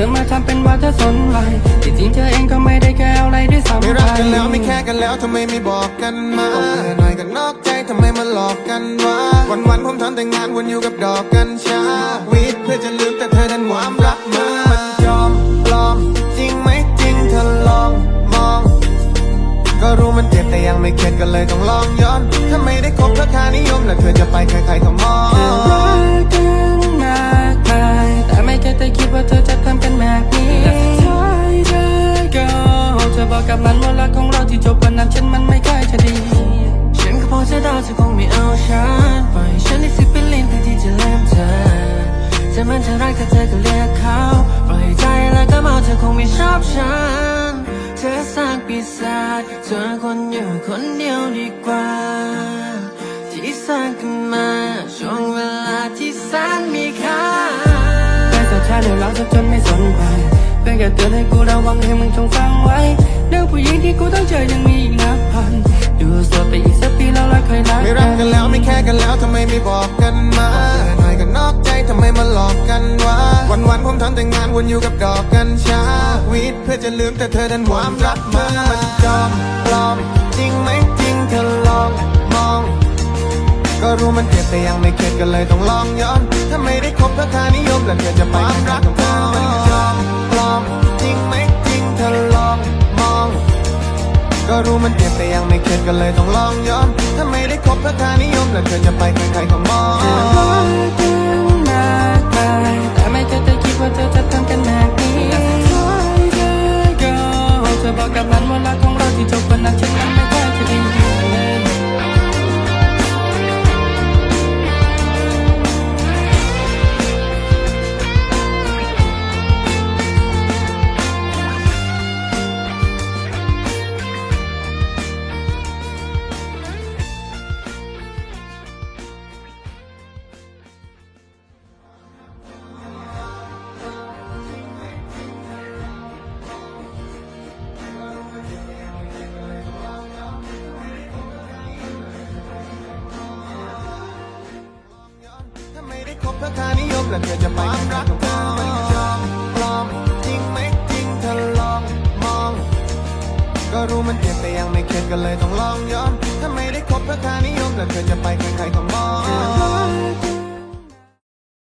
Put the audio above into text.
ธอมาทำเป็นว่าเธอสนใจที่จริงเธอเองก็ไม่ได้แค่อะไรด้วยซ้ำไม่รักกันแล้วไม่แค่กันแล้วทำไมไม่บอกกันมาเบื่อหน่อยก็นอกใจทำไมมาหลอกกันวะวันวันๆผมทำแต่งานวนอยู่กับดอกกัญชาวิทเพื่อจะลืมแต่เธอดันความรักมามันจอมปลอม จริงไหมจริงเธอลองมอง ก็รู้มันเจ็บแต่ยังไม่เข็ดก็เลยต้องลองย้อนถ้าไม่ได้คบเธอค่านิยมแล้วเธอ เราที่จบวันนั้นฉันมันไม่ค่อยจะดี ฉันก็พอจะเดาเธอคงไม่เอาฉันปล่อยฉันได้สิบเป็นลิ้นแทนที่จะเลืมเธอเธอมันจะรักแต่เธอก็เรียกเขาปล่อยใจแล้วก็เมาเธอคงไม่ชอบฉัน เธอสร้างปีศาจเธอคนอยู่คนเดียวดีกว่า ที่สร้างขึ้นมาช่วงเวลาที่แสนมีค่าแต่สุดท้ายเดี๋ยวเราจะจนไม่สนใจเพียงแค่เตือนให้กูระวังให้มึงจงฟังไว้ เรื่องผู้หญิงที่กูต้องเจอยังมีอีกนับพันอยู่สดไปอีกสักปีแล้วราค่อยรักไม่รักกันแล้วไม่แค่กันแล้วทำไมไม่บอกกันมาหน่อยก็นอกใจทำไมมาหลอกกันวะวันวันๆผมทำแต่งานวนอยู่กับดอกกัญชาวิทเพื่อจะลืมแต่เธอดันความรักมามันจอมปลอม จริงไหมจริงเธอลองมอง ก็รู้มันเจ็บแต่ยังไม่เข็ดก็เลยต้องลองย้อนถ้าไม่ได้คบเธอค่านิยมแล้วเธอจะไปามรักของเธอมัน รู้มันเจ็บแต่ยังไม่เข็ดก็เลยต้องลองย้อน ถ้าไม่ได้คบเธอทานิยมแล้วเธอจะไปใครๆก็มองรักกันมากมายแต่ไม่เคยจะคิดว่าเธอจะทำ ไม่ได้คบเธอค่านิยมและเธอจะไปครักของเธอมันจอมปลอมจริงไหมจริงเธอลองมอง ก็รู้มันเจ็บแต่ยังไม่เข็ดก็เลยต้องลองย้อนถ้าไม่ได้คบเธอค่านิยมและเธอจะไปใครๆก็มอง